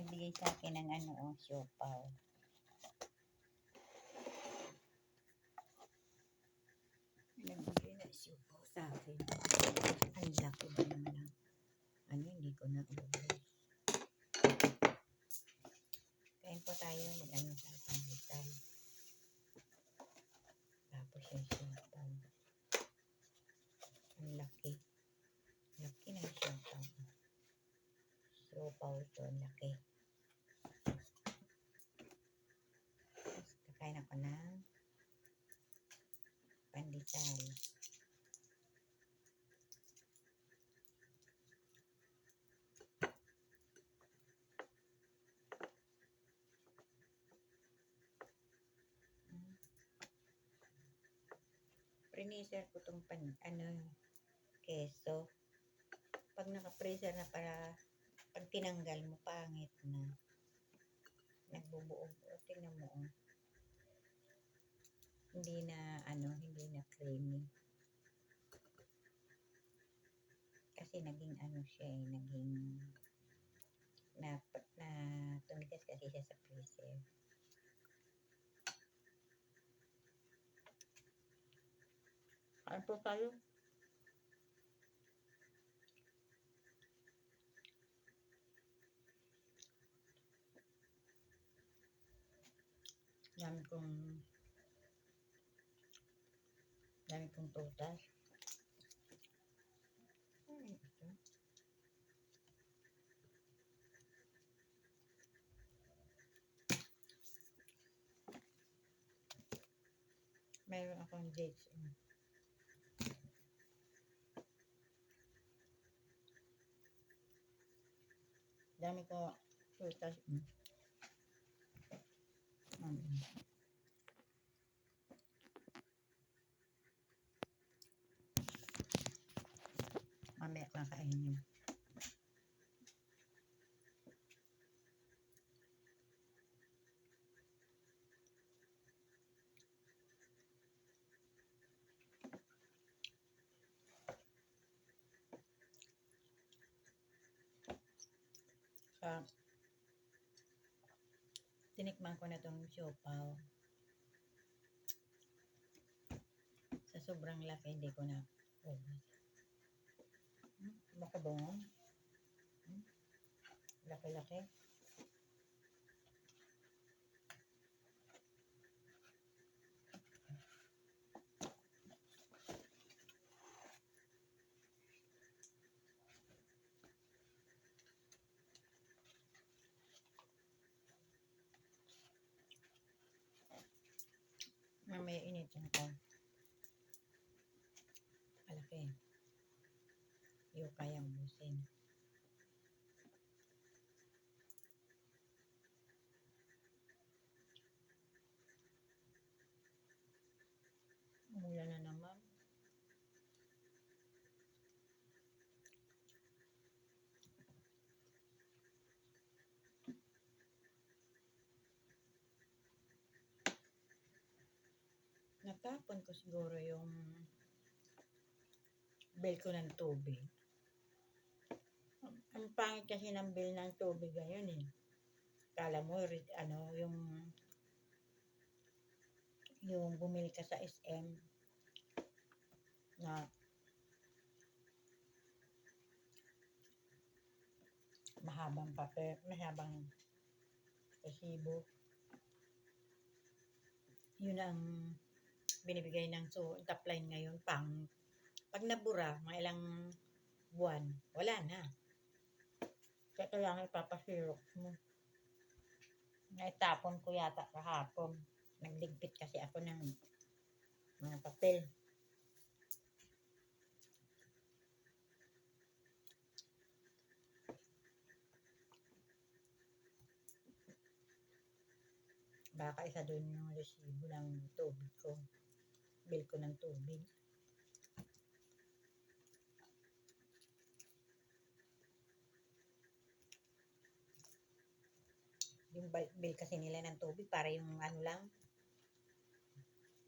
nagbigay sa akin ng ano, oh, siopaw. Nagbigay na siopaw sa akin. Ang laki ba naman ang ano, hindi ko na ubos. Kain po tayo mag-ano sa panggitan. Tapos yung siopaw. Ang laki. Laki ng siopaw. Siopaw ito, laki. Tapos ako ng. Mm. Priniser ko tong pan, ano, keso. Pag naka-freezer na para, pag tinanggal mo, pangit na. Nagbubuo. Tingnan mo, oh. Hindi na, ano, hindi na creamy. Kasi naging, ano siya eh, naging, na, na tumigas kasi siya sa freezer. Kain po tayo. Dami kong dami kong totas. Ano ito? Mayroon akong dates. mm. Dami ko totas. mm. Mm. Mamaya kakainin. Sa tinikman ko na tong siopaw. Sa sobrang laki, hindi ko na ubos. Baka ba nga? Hmm? Laki-laki. Mamaya initin ko. Malaki. Hindi ko kayang ubusin. Umulan na naman. Natapon ko siguro yung bill ko ng tubig. Ang- Ang pangit kasi ng bill ng tubig ngayon eh. Kala mo, ano, yung yung bumili ka sa SM na mahabang papel, mahabang resibo. Yun ang binibigay ng so top line ngayon pang pag nabura mga ilang buwan wala na kaya kailangan ipapasirok mo. Naitapon ko yata kahapon. Nagligpit kasi ako ng mga papel. Baka isa doon yung resibo ng tubig ko. Bill ko ng tubig yung bi- bill kasi nila ng tubig para yung ano lang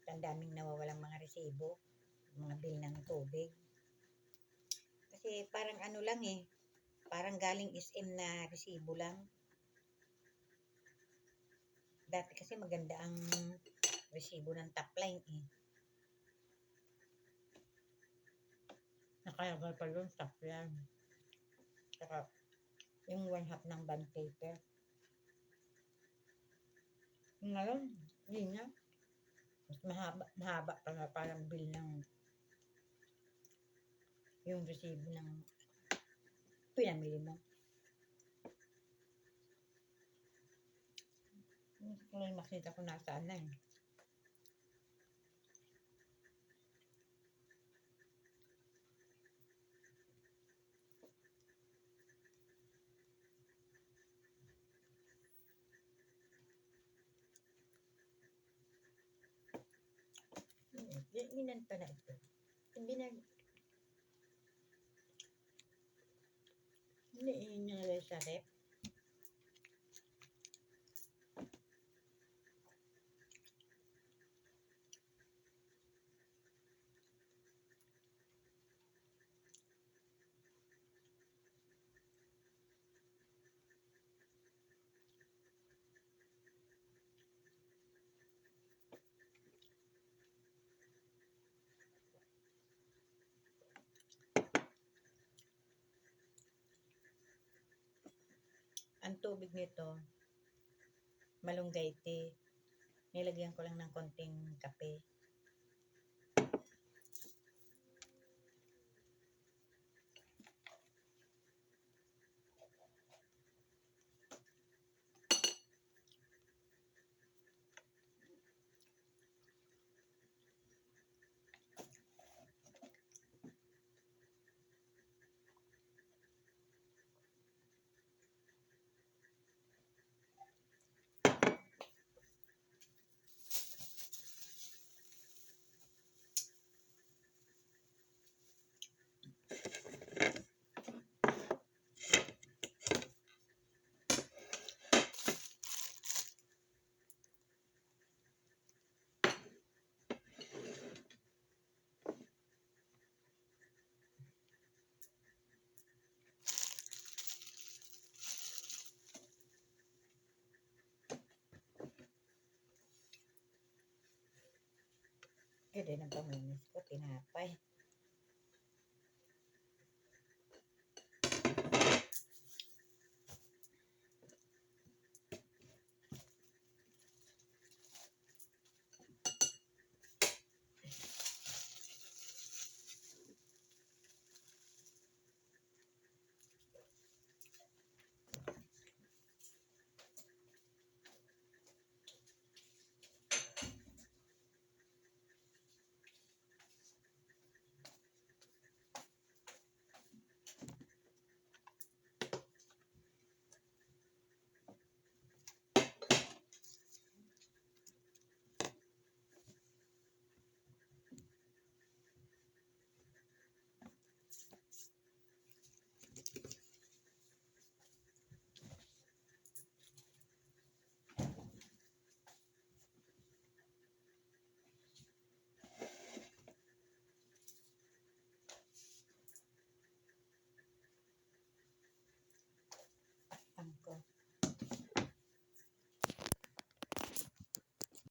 ang daming nawawalang mga resibo mga bill ng tubig kasi parang ano lang eh parang galing SM na resibo lang Dati kasi maganda ang resibo ng top line eh. Nakalagay pa yung top line. Saka yung one half ng bond paper. Ngayon, hindi na. Mas mahaba, mahaba pa nga parang bill ng yung resibo ng pinamili mo. Lang makita ko nasaan na eh. Pa na ito. Hindi na hindi inalay sa rep. Ang tubig nito, malunggay tea. Nilagyan ko lang ng konting kape. Pwede na paminis ko, tinapay.